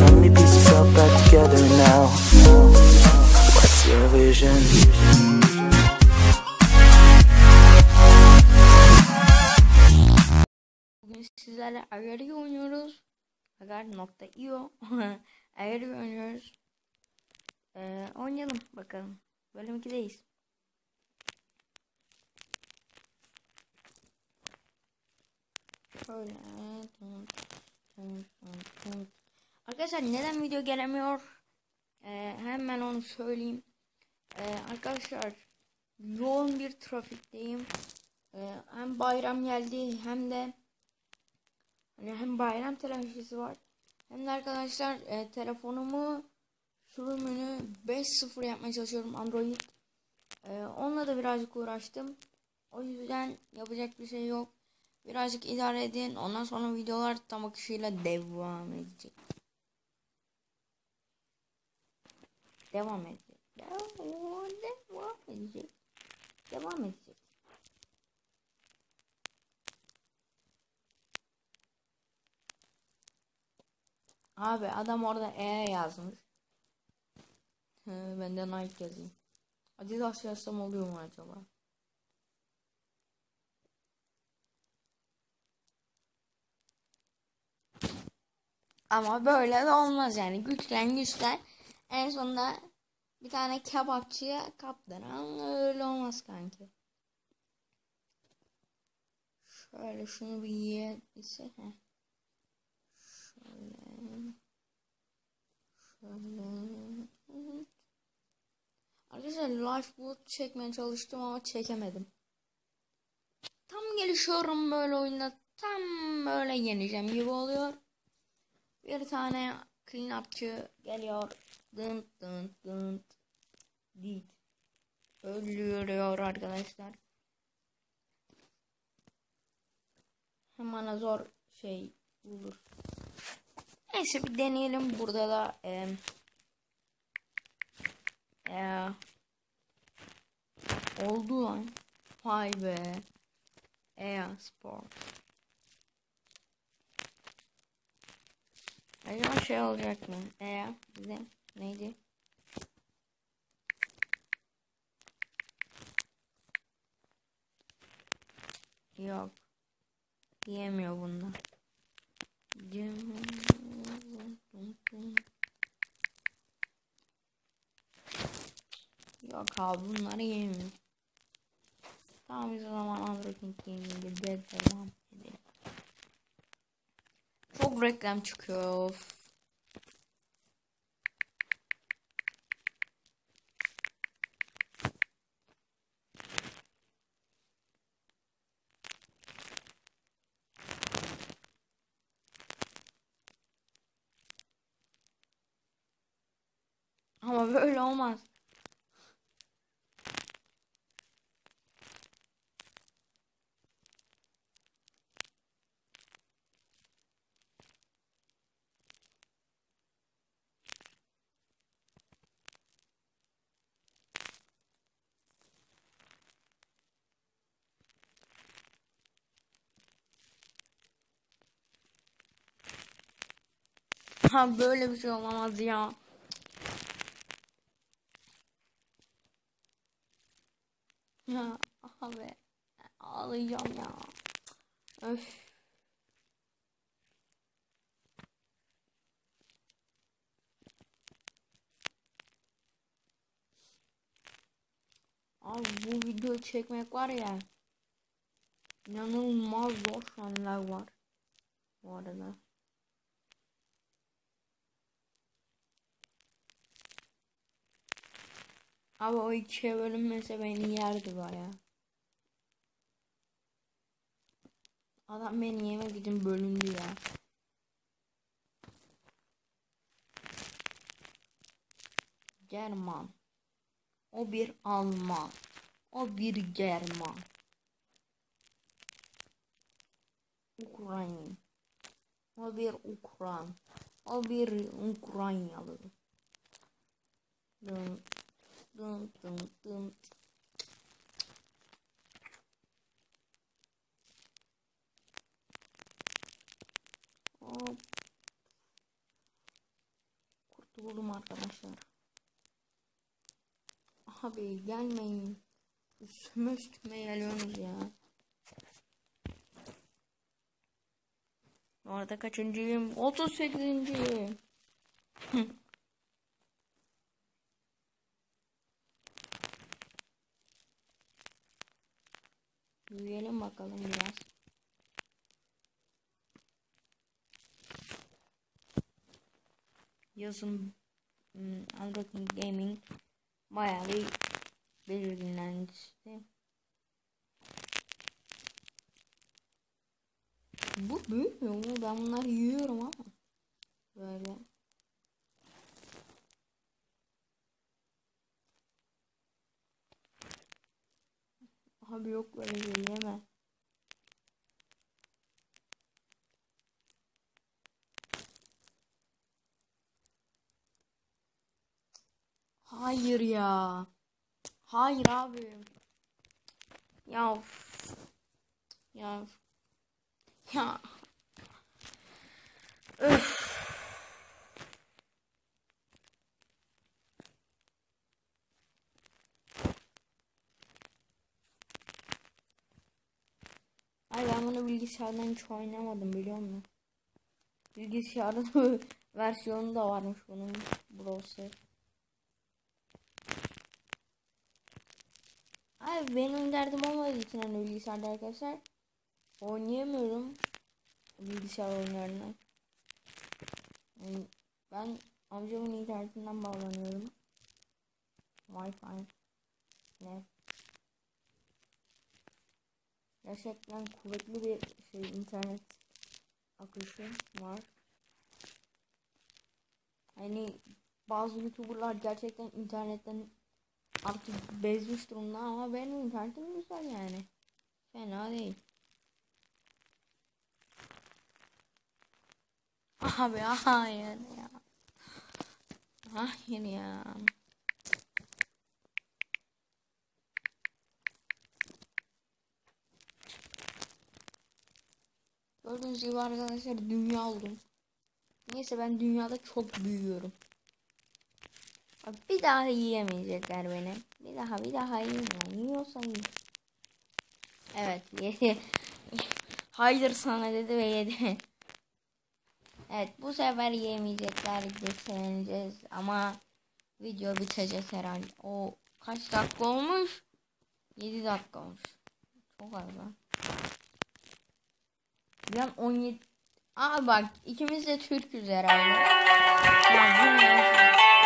Me piece yourself back together now. What's your vision? Sizlerle Agari oynuyoruz. Agar.io Agari oynuyoruz. Ee, oynayalım bakalım. Bölüm 2'deyiz. Şöyle. Arkadaşlar neden video gelemiyor? Ee, hemen onu söyleyeyim. Ee, arkadaşlar yoğun bir trafikteyim. Ee, hem bayram geldi hem de hani hem bayram trafiği var. Hem de arkadaşlar e, telefonumu sürümünü 5.0 yapmaya çalışıyorum Android. Ee, onunla da birazcık uğraştım. O yüzden yapacak bir şey yok. Birazcık idare edin. Ondan sonra videolar tam akışıyla devam edecek. Devam edecek. Devam, devam edecek. Devam edecek. Abi adam orada E yazmış. He, ben de Nike yazayım. Adidas yazsam oluyor mu acaba? Ama böyle de olmaz yani. Güçlen güçlen. En sonunda bir tane kebapçıya kaptıran öyle olmaz kanki. Şöyle şunu bir yiyebilse. Şöyle. Şöyle. Arkadaşlar lifeboat çekmeye çalıştım ama çekemedim. Tam gelişiyorum böyle oyunda. Tam böyle yeneceğim gibi oluyor. Bir tane clean upçı geliyor. Dın dın dın. Dit. Ölüyor arkadaşlar. Hemen zor şey bulur. Neyse bir deneyelim. Burada da e, e, oldu lan. Vay be. E Sport. Acaba şey olacak mı? E bize neydi? Yok. Yemiyor bunlar. Yok abi bunları yemiyor. Tamam biz o zaman Android Gaming'de de devam edelim. Çok reklam çıkıyor. Ama böyle olmaz. Ha böyle bir şey olamaz ya. Ya abi ağlayacağım ya. Öf. Abi bu video çekmek var ya. İnanılmaz zor şu anlar var. Bu arada. Abi o ikiye bölünmese beni yerdi baya. Adam beni yemek için bölündü ya. German. O bir Alman. O bir German. Ukrayna. O bir Ukran. O bir Ukraynalı. Dın dın dın. Hop. buldum arkadaşlar. Abi gelmeyin. Üstüme üstüme geliyorsunuz ya. Orada kaçıncıyım? 38. Yürüyelim bakalım biraz. Yazın hmm, Unlocking Gaming bayağı bir belirlenmişti. Bu büyümüyor mu? Ben bunları yiyorum ama. Böyle. Abi yok böyle şey yeme. Hayır ya. Hayır abi. Ya. Ya. Ya. Öf. Ay ben bunu bilgisayardan hiç oynamadım biliyor musun? Bilgisayarda versiyonu da varmış bunun browser. Ay benim derdim olmadığı için hani bilgisayarda arkadaşlar oynayamıyorum bilgisayar oyunlarını. Yani ben amcamın internetinden bağlanıyorum. Wi-Fi. Ne? Gerçekten kuvvetli bir şey internet akışı var. Hani bazı youtuberlar gerçekten internetten artık bezmiş durumda ama benim internetim güzel yani. Fena değil. Abi hayır ya. Hayır ya. Gördüğünüz gibi arkadaşlar dünya oldum. Neyse ben dünyada çok büyüyorum. Bir daha yiyemeyecekler beni. Bir daha bir daha yiyin. Yiyorsan yiyin. Evet yedi. Hayır sana dedi ve yedi. Evet bu sefer yiyemeyecekler. Geçeneceğiz ama video bitecek herhalde. O kaç dakika olmuş? 7 dakika olmuş. Çok az lan. Can 17. Aa bak ikimiz de Türk'üz herhalde. Ya?